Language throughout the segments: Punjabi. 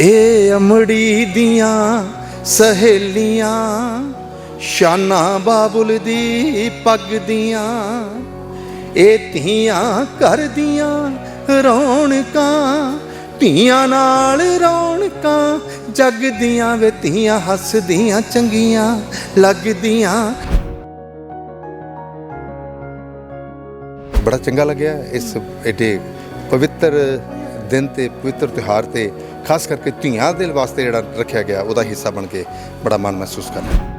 ਇਹ ਅਮੜੀ ਦੀਆਂ ਸਹੇਲੀਆਂ, ਸ਼ਾਨਾ ਬਾਬੁਲ ਦੀ ਪੱਗ ਦੀਆਂ ਇਹ ਧੀਆਂ ਕਰਦੀਆਂ ਰੌਣਕਾਂ, ਧੀਆਂ ਨਾਲ ਰੌਣਕਾਂ ਜਗਦੀਆਂ ਵੇ ਧੀਆਂ ਹੱਸਦੀਆਂ ਚੰਗੀਆਂ ਲੱਗਦੀਆਂ। ਬੜਾ ਚੰਗਾ ਲੱਗਿਆ ਇਸ ਏਡੇ ਪਵਿੱਤਰ ਦਿਨ ਤੇ, ਪਵਿੱਤਰ ਤਿਉਹਾਰ ਤੇ ਖਾਸ ਕਰਕੇ ਧੀਆਂ ਦੇ ਵਾਸਤੇ ਜਿਹੜਾ ਰੱਖਿਆ ਗਿਆ ਉਹਦਾ ਹਿੱਸਾ ਬਣ ਕੇ ਬੜਾ ਮਾਣ ਮਹਿਸੂਸ ਕਰਦਾ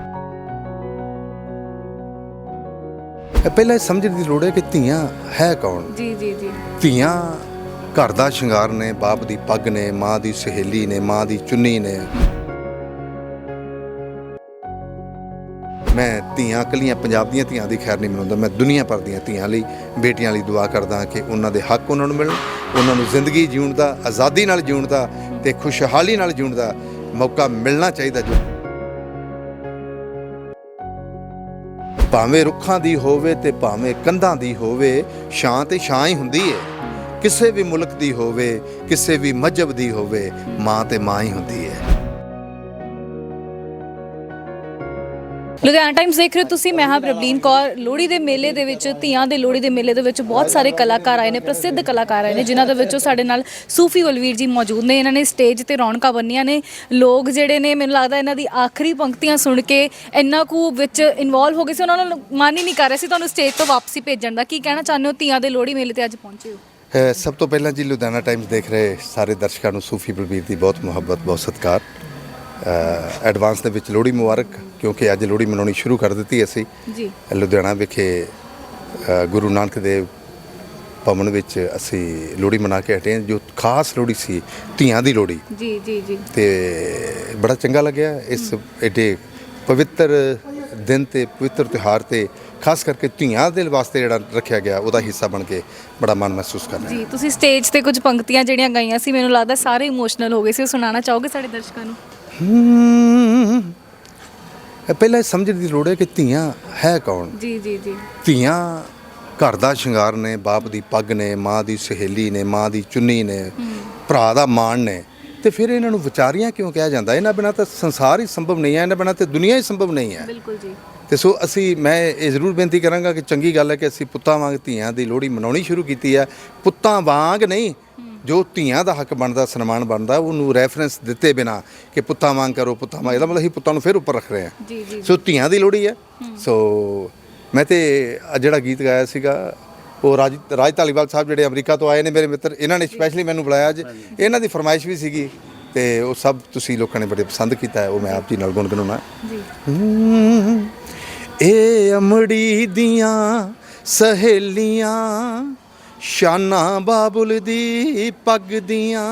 ਪਹਿਲਾਂ ਸਮਝਣ ਦੀ ਲੋੜ ਹੈ ਕਿ ਧੀਆਂ ਹੈ ਕੌਣ? ਜੀ ਜੀ ਜੀ। ਧੀਆਂ ਘਰ ਦਾ ਸ਼ਿੰਗਾਰ ਨੇ ਬਾਪ ਦੀ ਪੱਗ ਨੇ ਮਾਂ ਦੀ ਸਹੇਲੀ ਨੇ ਮਾਂ ਦੀ ਚੁੰਨੀ ਨੇ। ਮੈਂ ਧੀਆਂ ਇਕੱਲੀਆਂ ਪੰਜਾਬ ਦੀਆਂ ਧੀਆਂ ਦੀ ਖੈਰ ਨਹੀਂ ਮਨਾਉਂਦਾ ਮੈਂ ਦੁਨੀਆ ਭਰ ਦੀਆਂ ਧੀਆਂ ਲਈ ਬੇਟੀਆਂ ਲਈ ਦੁਆ ਕਰਦਾ ਕਿ ਉਹਨਾਂ ਦੇ ਹੱਕ ਉਹਨਾਂ ਨੂੰ ਮਿਲਣ ਉਹਨਾਂ ਨੂੰ ਜ਼ਿੰਦਗੀ ਜਿਉਣ ਦਾ ਆਜ਼ਾਦੀ ਨਾਲ ਜਿਉਣ ਦਾ ਤੇ ਖੁਸ਼ਹਾਲੀ ਨਾਲ ਜਿਉਣ ਦਾ ਮੌਕਾ ਮਿਲਣਾ ਚਾਹੀਦਾ ਜੋ ਭਾਵੇਂ ਰੁੱਖਾਂ ਦੀ ਹੋਵੇ ਤੇ ਭਾਵੇਂ ਕੰਧਾਂ ਦੀ ਹੋਵੇ, ਛਾਂ ਤੇ ਛਾਂ ਹੀ ਹੁੰਦੀ ਏ। ਕਿਸੇ ਵੀ ਮੁਲਕ ਦੀ ਹੋਵੇ, ਕਿਸੇ ਵੀ ਮਜਹਬ ਦੀ ਹੋਵੇ, ਮਾਂ ਤੇ ਮਾਂ ਹੀ ਹੁੰਦੀ ਏ। ਲੁਧਿਆਣਾ ਟਾਈਮਸ ਦੇਖ ਰਹੇ ਹੋ ਤੁਸੀਂ, ਮੈਂ ਹਾਂ ਪ੍ਰਬਲੀਨ ਕੌਰ। ਲੋਹੜੀ ਦੇ ਮੇਲੇ ਦੇ ਵਿੱਚ, ਧੀਆਂ ਦੇ ਲੋਹੜੀ ਦੇ ਮੇਲੇ ਦੇ ਵਿੱਚ ਬਹੁਤ ਸਾਰੇ ਕਲਾਕਾਰ ਆਏ ਨੇ, ਪ੍ਰਸਿੱਧ ਕਲਾਕਾਰ ਆਏ ਨੇ, ਜਿਨ੍ਹਾਂ ਦੇ ਵਿੱਚੋਂ ਸਾਡੇ ਨਾਲ ਸੂਫੀ ਬਲਵੀਰ ਜੀ ਮੌਜੂਦ ਨੇ। ਇਹਨਾਂ ਨੇ ਸਟੇਜ ਤੇ ਰੌਣਕਾਂ ਬੰਨੀਆਂ ਨੇ। ਲੋਕ ਜਿਹੜੇ ਨੇ, ਮੈਨੂੰ ਲੱਗਦਾ ਇਹਨਾਂ ਦੀ ਆਖਰੀ ਪੰਕਤੀਆਂ ਸੁਣ ਕੇ ਇੰਨਾ ਕੁ ਵਿੱਚ ਇਨਵੋਲਵ ਹੋ ਗਏ ਸੀ। ਉਹਨਾਂ ਨੂੰ ਮਨ ਹੀ ਨਹੀਂ ਕਰ ਰਿਹਾ ਸੀ ਤੁਹਾਨੂੰ ਸਟੇਜ ਤੋਂ ਵਾਪਸੀ ਭੇਜਣ ਦਾ। ਕੀ ਕਹਿਣਾ ਚਾਹੁੰਦੇ ਹੋ ਧੀਆਂ ਦੇ ਲੋਹੜੀ ਮੇਲੇ ਤੇ ਅੱਜ ਪਹੁੰਚੇ ਹੋ? ਸਭ ਤੋਂ ਪਹਿਲਾਂ ਜੀ ਲੁਧਿਆਣਾ ਟਾਈਮਸ ਦੇਖ ਰਹੇ ਸਾਰੇ ਦਰਸ਼ਕਾਂ ਨੂੰ ਸੂਫੀ ਬਲਬੀਰ ਦੀ ਬਹੁਤ ਮੁਹੱਬਤ, ਬਹੁਤ ਸਤਿਕਾਰ। ਐਡਵਾਂਸ ਦੇ ਵਿੱਚ ਲੋਹੜੀ ਮੁਬਾਰਕ ਕਿਉਂਕਿ ਅੱਜ ਲੋਹੜੀ ਮਨਾਉਣੀ ਸ਼ੁਰੂ ਕਰ ਦਿੱਤੀ ਅਸੀਂ। ਜੀ। ਲੁਧਿਆਣਾ ਵਿਖੇ ਗੁਰੂ ਨਾਨਕ ਦੇਵ ਭਵਨ ਵਿੱਚ ਅਸੀਂ ਲੋਹੜੀ ਮਨਾ ਕੇ ਹਟੇ ਜੋ ਖਾਸ ਲੋਹੜੀ ਸੀ ਧੀਆਂ ਦੀ ਲੋਹੜੀ। ਜੀ ਜੀ ਜੀ। ਤੇ ਬੜਾ ਚੰਗਾ ਲੱਗਿਆ ਇਸ ਏਡੇ ਪਵਿੱਤਰ ਦਿਨ ਤੇ ਪਵਿੱਤਰ ਤਿਉਹਾਰ ਤੇ ਖਾਸ ਕਰਕੇ ਧੀਆਂ ਦੇ ਵਾਸਤੇ ਜਿਹੜਾ ਰੱਖਿਆ ਗਿਆ ਉਹਦਾ ਹਿੱਸਾ ਬਣ ਕੇ ਬੜਾ ਮਾਣ ਮਹਿਸੂਸ ਕਰ ਰਿਹਾ ਜੀ ਤੁਸੀਂ ਸਟੇਜ ਤੇ ਕੁਝ ਪੰਕਤੀਆਂ ਜਿਹੜੀਆਂ ਗਾਈਆਂ ਸੀ ਮੈਨੂੰ ਲੱਗਦਾ ਸਾਰੇ ਇਮੋਸ਼ਨਲ ਹੋ ਗਏ ਸੀ ਉਹ ਸੁਣਾਉਣਾ ਚਾਹੋਗੇ ਸਾਡੇ ਦਰਸ਼ਕਾਂ ਨੂੰ? ਹਮ, ਇਹ ਪਹਿਲਾਂ ਇਹ ਸਮਝਣ ਦੀ ਲੋੜ ਹੈ ਕਿ ਧੀਆਂ ਹੈ ਕੌਣ? ਜੀ ਜੀ ਜੀ। ਧੀਆਂ ਘਰ ਦਾ ਸ਼ਿੰਗਾਰ ਨੇ ਬਾਪ ਦੀ ਪੱਗ ਨੇ ਮਾਂ ਦੀ ਸਹੇਲੀ ਨੇ ਮਾਂ ਦੀ ਚੁੰਨੀ ਨੇ ਭਰਾ ਦਾ ਮਾਣ ਨੇ। ਤੇ ਫਿਰ ਇਹਨਾਂ ਨੂੰ ਵਿਚਾਰੀਆਂ ਕਿਉਂ ਕਿਹਾ ਜਾਂਦਾ? ਇਹਨਾਂ ਬਿਨਾਂ ਤਾਂ ਸੰਸਾਰ ਹੀ ਸੰਭਵ ਨਹੀਂ ਹੈ ਇਹਨਾਂ ਬਿਨਾਂ ਤੇ ਦੁਨੀਆ ਹੀ ਸੰਭਵ ਨਹੀਂ ਹੈ। ਬਿਲਕੁਲ ਜੀ। ਤੇ ਸੋ ਅਸੀਂ ਮੈਂ ਇਹ ਜ਼ਰੂਰ ਬੇਨਤੀ ਕਰਾਂਗਾ ਕਿ ਚੰਗੀ ਗੱਲ ਹੈ ਕਿ ਅਸੀਂ ਪੁੱਤਾਂ ਵਾਂਗ ਧੀਆਂ ਦੀ ਲੋਹੜੀ ਮਨਾਉਣੀ ਸ਼ੁਰੂ ਕੀਤੀ ਹੈ। ਪੁੱਤਾਂ ਵਾਂਗ ਨਹੀਂ ਜੋ ਧੀਆਂ ਦਾ ਹੱਕ ਬਣਦਾ ਸਨਮਾਨ ਬਣਦਾ ਉਹਨੂੰ ਰੈਫਰੈਂਸ ਦਿੱਤੇ ਬਿਨਾ ਕਿ ਪੁੱਤਾਂ ਵਾਂਗ ਕਰੋ ਪੁੱਤਾਂ ਵਾਂਗ ਇਹਦਾ ਮਤਲਬ ਅਸੀਂ ਪੁੱਤਾਂ ਨੂੰ ਫਿਰ ਉੱਪਰ ਰੱਖ ਰਹੇ ਹਾਂ। ਜੀ ਜੀ ਸੋ ਧੀਆਂ ਦੀ ਲੋਹੜੀ ਹੈ। ਸੋ ਮੈਂ ਤੇ ਆਹ ਜਿਹੜਾ ਗੀਤ ਗਾਇਆ ਸੀਗਾ ਉਹ ਰਾਜ ਰਾਜ ਧਾਲੀਵਾਲ ਸਾਹਿਬ ਜਿਹੜੇ ਅਮਰੀਕਾ ਤੋਂ ਆਏ ਨੇ ਮੇਰੇ ਮਿੱਤਰ ਇਹਨਾਂ ਨੇ ਸਪੈਸ਼ਲੀ ਮੈਨੂੰ ਬੁਲਾਇਆ ਅੱਜ। ਇਹਨਾਂ ਦੀ ਫਰਮਾਇਸ਼ ਵੀ ਸੀਗੀ ਤੇ ਉਹ ਸਭ ਤੁਸੀਂ ਲੋਕਾਂ ਨੇ ਬੜੇ ਪਸੰਦ ਕੀਤਾ ਹੈ ਉਹ ਮੈਂ ਆਪ ਜੀ ਨਾਲ ਗੁਣਗੁਣਾਉਣਾ ਜੀ। ਇਹ ਅਮੜੀ ਦੀਆਂ ਸਹੇਲੀਆਂ ਸ਼ਾਨਾ ਬਾਬੁਲ ਦੀ ਪੱਗ ਦੀਆਂ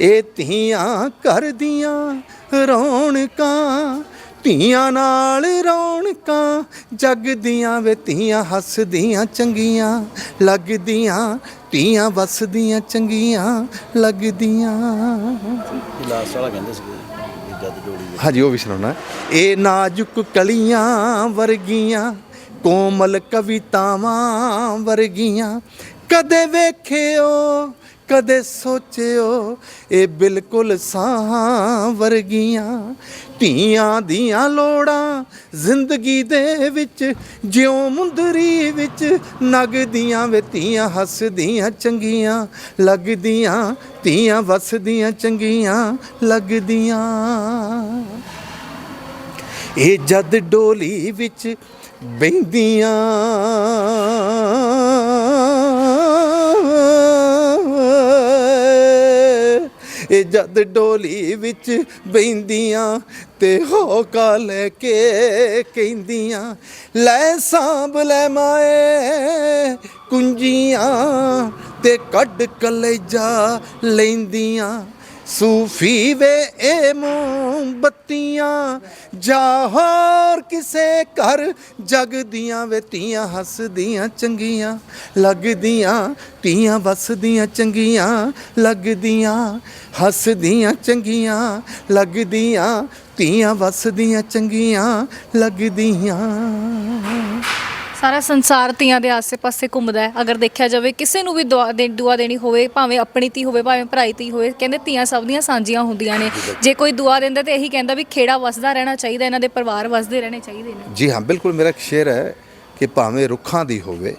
ਇਹ ਧੀਆਂ ਕਰਦੀਆਂ ਰੌਣਕਾਂ ਧੀਆਂ ਨਾਲ ਰੌਣਕਾਂ ਜਗਦੀਆਂ ਵੇ ਧੀਆਂ ਹੱਸਦੀਆਂ ਚੰਗੀਆਂ ਲੱਗਦੀਆਂ ਧੀਆਂ ਵਸਦੀਆਂ ਚੰਗੀਆਂ ਲੱਗਦੀਆਂ। ਲਾਸਟ ਵਾਲਾ ਕਹਿੰਦੇ ਸੀਗੇ ਵੀ ਜਦ ਜੋੜੀ ਹਾਂਜੀ ਉਹ ਵੀ ਸੁਣਾਉਣਾ। ਇਹ ਨਾਜ਼ੁਕ ਕਲੀਆਂ ਵਰਗੀਆਂ ਕੋਮਲ ਕਵਿਤਾਵਾਂ ਵਰਗੀਆਂ ਕਦੇ ਵੇਖਿਓ, ਕਦੇ ਸੋਚਿਓ, ਇਹ ਬਿਲਕੁਲ ਸਾਹਾਂ ਵਰਗੀਆਂ। ਧੀਆਂ ਦੀਆਂ ਲੋੜਾਂ ਜ਼ਿੰਦਗੀ ਦੇ ਵਿੱਚ, ਜਿਉਂ ਮੁੰਦਰੀ ਵਿੱਚ ਨਗਦੀਆਂ ਵੇ, ਧੀਆਂ ਹੱਸਦੀਆਂ ਚੰਗੀਆਂ, ਲੱਗਦੀਆਂ, ਧੀਆਂ ਵਸਦੀਆਂ ਚੰਗੀਆਂ, ਲੱਗਦੀਆਂ। ਇਹ ਜਦ ਡੋਲੀ ਵਿੱਚ ਬੈਂਦੀਆਂ। ਇਹ ਜਦ ਡੋਲੀ ਵਿੱਚ ਬੈਂਦੀਆਂ ਤੇ ਹੋਕਾ ਲੈ ਕੇ ਕਹਿੰਦੀਆਂ, ਲੈ ਸਾਂਭ ਲੈ ਮਾਏ ਕੁੰਜੀਆਂ ਤੇ ਕੱਢ ਕਲੇਜਾ ਲੈਂਦੀਆਂ। ਸੂਫੀ ਵੇ ਇਹ ਮੋਮਬੱਤੀਆਂ ਜਾ ਹੋਰ ਕਿਸੇ ਘਰ ਜਗਦੀਆਂ ਵੇ ਤੀਆਂ ਹੱਸਦੀਆਂ ਚੰਗੀਆਂ, ਲੱਗਦੀਆਂ ਧੀਆਂ, ਵਸਦੀਆਂ ਚੰਗੀਆਂ, ਲੱਗਦੀਆਂ ਹੱਸਦੀਆਂ ਚੰਗੀਆਂ, ਲੱਗਦੀਆਂ ਧੀਆਂ, ਵਸਦੀਆਂ ਚੰਗੀਆਂ, ਲੱਗਦੀਆਂ ਸਾਰਾ ਸੰਸਾਰ ਧੀਆਂ ਦੇ ਆਸੇ-ਪਾਸੇ ਘੁੰਮਦਾ ਹੈ। ਅਗਰ ਦੇਖਿਆ ਜਾਵੇ ਕਿਸੇ ਨੂੰ ਵੀ ਦੁਆ ਦੇ ਦੁਆ ਦੇਣੀ ਹੋਵੇ ਭਾਵੇਂ ਆਪਣੀ ਧੀ ਹੋਵੇ ਭਾਵੇਂ ਭਰਾਈ ਧੀ ਹੋਵੇ ਕਹਿੰਦੇ ਧੀਆਂ ਸਭ ਦੀਆਂ ਸਾਂਝੀਆਂ ਹੁੰਦੀਆਂ ਨੇ। ਜੇ ਕੋਈ ਦੁਆ ਦਿੰਦਾ ਤੇ ਇਹੀ ਕਹਿੰਦਾ ਵੀ ਖੇੜਾ ਵਸਦਾ ਰਹਿਣਾ ਚਾਹੀਦਾ ਇਹਨਾਂ ਦੇ ਪਰਿਵਾਰ ਵਸਦੇ ਰਹਿਣੇ ਚਾਹੀਦੇ ਨੇ। ਜੀ ਹਾਂ ਬਿਲਕੁਲ ਮੇਰਾ ਇੱਕ ਸ਼ੇਰ ਹੈ ਕਿ ਭਾਵੇਂ ਰੁੱਖਾਂ ਦੀ ਹੋਵੇ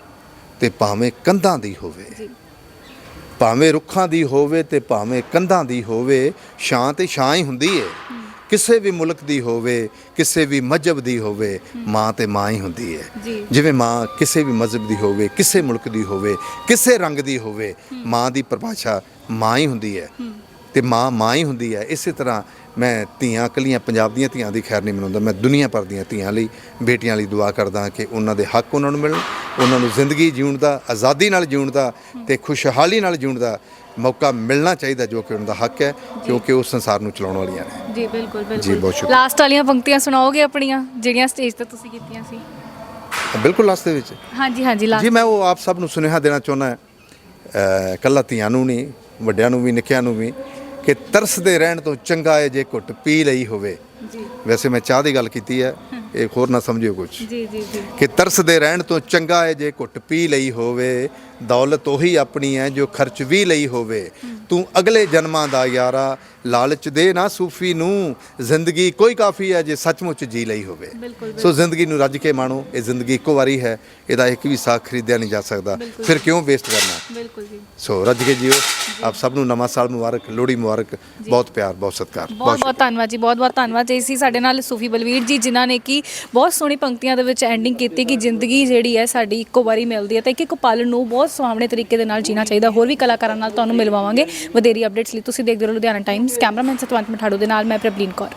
ਤੇ ਭਾਵੇਂ ਕੰਧਾਂ ਦੀ ਹੋਵੇ। ਜੀ। ਭਾਵੇਂ ਰੁੱਖਾਂ ਦੀ ਹੋਵੇ ਤੇ ਭਾਵੇਂ ਕੰਧਾਂ ਦੀ ਹੋਵੇ ਛਾਂ ਤੇ ਛਾਂ ਹੀ ਹੁੰਦੀ ਏ। ਕਿਸੇ ਵੀ ਮੁਲਕ ਦੀ ਹੋਵੇ ਕਿਸੇ ਵੀ ਮਜਹਬ ਦੀ ਹੋਵੇ ਮਾਂ ਤੇ ਮਾਂ ਹੀ ਹੁੰਦੀ ਹੈ। ਜਿਵੇਂ ਮਾਂ ਕਿਸੇ ਵੀ ਮਜ਼ਹਬ ਦੀ ਹੋਵੇ ਕਿਸੇ ਮੁਲਕ ਦੀ ਹੋਵੇ ਕਿਸੇ ਰੰਗ ਦੀ ਹੋਵੇ ਮਾਂ ਦੀ ਪਰਿਭਾਸ਼ਾ ਮਾਂ ਹੀ ਹੁੰਦੀ ਹੈ। ਤੇ ਮਾਂ ਮਾਂ ਹੀ ਹੁੰਦੀ ਹੈ। ਇਸੇ ਤਰ੍ਹਾਂ ਮੈਂ ਧੀਆਂ ਇਕੱਲੀਆਂ ਪੰਜਾਬ ਦੀਆਂ ਧੀਆਂ ਦੀ ਖੈਰ ਨਹੀਂ ਮਨਾਉਂਦਾ ਮੈਂ ਦੁਨੀਆ ਭਰ ਦੀਆਂ ਧੀਆਂ ਲਈ ਬੇਟੀਆਂ ਲਈ ਦੁਆ ਕਰਦਾ ਕਿ ਉਹਨਾਂ ਦੇ ਹੱਕ ਉਹਨਾਂ ਨੂੰ ਮਿਲਣ ਉਹਨਾਂ ਨੂੰ ਜ਼ਿੰਦਗੀ ਜਿਉਣ ਦਾ ਆਜ਼ਾਦੀ ਨਾਲ ਜਿਉਣ ਦਾ ਤੇ ਖੁਸ਼ਹਾਲੀ ਨਾਲ ਜਿਉਣ ਦਾ ਮੌਕਾ ਮਿਲਣਾ ਚਾਹੀਦਾ ਜੋ ਕਿ ਉਹਨਾਂ ਦਾ ਹੱਕ ਹੈ ਕਿਉਂਕਿ ਉਹ ਸੰਸਾਰ ਨੂੰ ਚਲਾਉਣ ਵਾਲੀਆਂ ਨੇ। ਜੀ ਬਿਲਕੁਲ ਜੀ, ਬਿਲਕੁਲ ਬਹੁਤ ਸ਼ੁਕਰੀਆ। ਲਾਸਟ ਵਾਲੀਆਂ ਪੰਕਤੀਆਂ ਸੁਣਾਓਗੇ ਆਪਣੀਆਂ? ਜਿਹੜੀਆਂ ਸਟੇਜ ਤੇ ਤੁਸੀਂ ਕੀਤੀਆਂ ਸੀ। ਬਿਲਕੁਲ ਲਾਸਟ ਦੇ ਵਿੱਚ। ਹਾਂਜੀ ਹਾਂਜੀ ਜੀ ਲਾਸਟ ਮੈਂ ਉਹ ਆਪ ਸਭ ਨੂੰ ਸੁਨੇਹਾ ਦੇਣਾ ਚਾਹੁੰਦਾ ਕੱਲਾ ਧੀਆਂ ਨੂੰ ਨਹੀਂ ਵੱਡਿਆਂ ਨੂੰ ਵੀ ਨਿੱਕਿਆਂ ਨੂੰ ਵੀ। ਕਿ ਤਰਸਦੇ ਰਹਿਣ ਤੋਂ ਚੰਗਾ ਹੈ ਜੇ ਘੁੱਟ ਪੀ ਲਈ ਹੋਵੇ। ਜੀ। ਵੈਸੇ ਮੈਂ ਚਾਹ ਦੀ ਗੱਲ ਕੀਤੀ ਹੈ। ਇਹ ਹੋਰ ਨਾ ਸਮਝਿਓ ਕੁਝ ਜੀ ਜੀ ਜੀ। ਕਿ ਤਰਸਦੇ ਰਹਿਣ ਤੋਂ ਚੰਗਾ ਹੈ ਜੇ ਘੁੱਟ ਪੀ ਲਈ ਹੋਵੇ ਦੌਲਤ ਉਹੀ ਆਪਣੀ ਹੈ ਜੋ ਖਰਚ ਵੀ ਲਈ ਹੋਵੇ। ਤੂੰ ਅਗਲੇ ਜਨਮਾਂ ਦਾ ਯਾਰਾ ਲਾਲਚ ਦੇ ਨਾ ਸੂਫੀ ਨੂੰ ਜ਼ਿੰਦਗੀ ਕੋਈ ਕਾਫੀ ਹੈ ਜੇ ਸੱਚਮੁੱਚ ਜੀ ਲਈ ਹੋਵੇ। ਸੋ ਜ਼ਿੰਦਗੀ ਨੂੰ ਰੱਜ ਕੇ ਮਾਣੋ ਇਹ ਜ਼ਿੰਦਗੀ ਇੱਕੋ ਵਾਰੀ ਹੈ ਇਹਦਾ ਇੱਕ ਵੀ ਸਾਖ ਖਰੀਦਿਆ ਨਹੀਂ ਜਾ ਸਕਦਾ। ਫਿਰ ਕਿਉਂ ਵੇਸਟ ਕਰਨਾ? ਬਿਲਕੁਲ ਜੀ। ਸੋ ਰੱਜ ਕੇ ਜੀਓ। ਆਪ ਸਭ ਨੂੰ ਨਵਾਂ ਸਾਲ ਮੁਬਾਰਕ ਲੋਹੜੀ ਮੁਬਾਰਕ। ਬਹੁਤ ਪਿਆਰ ਬਹੁਤ ਸਤਿਕਾਰ। ਬਹੁਤ ਬਹੁਤ ਧੰਨਵਾਦ ਜੀ ਬਹੁਤ ਬਹੁਤ ਧੰਨਵਾਦ। ਜੀ ਸੀ ਸਾਡੇ ਨਾਲ ਸੂਫੀ ਬਲਵੀਰ ਜੀ ਜਿਨ੍ਹਾਂ ਨੇ ਕਿ ਬਹੁਤ ਸੋਹਣੀ ਪੰਕਤੀਆਂ ਦੇ ਵਿੱਚ ਐਂਡਿੰਗ ਕੀਤੀ ਕਿ ਜ਼ਿੰਦਗੀ ਜਿਹੜੀ ਹੈ ਸਾਡੀ ਇੱਕੋ ਵਾਰੀ ਮਿਲਦੀ ਹੈ ਤੇ ਇੱਕ ਇੱਕ ਪਲ ਨੂੰ ਬਹੁਤ ਸੁਹਾਵਣੇ ਤਰੀਕੇ ਦੇ ਨਾਲ ਜੀਣਾ ਚਾਹੀਦਾ। ਹੋਰ ਵੀ ਕਲਾਕਾਰਾਂ ਨਾਲ ਤੁਹਾਨੂੰ ਮਿਲਵਾਵਾਂਗੇ। ਵਧੇਰੀ ਅਪਡੇਟਸ ਲਈ ਤੁਸੀਂ ਦੇਖਦੇ ਰਹੋ ਲੁਧਿਆਣਾ ਟਾਈਮਸ ਕੈਮਰਾਮੈਨ ਸਤਵੰਤ ਮਠਾੜੂ ਦੇ ਨਾਲ, ਮੈਂ ਪ੍ਰਬਲੀਨ ਕੌਰ।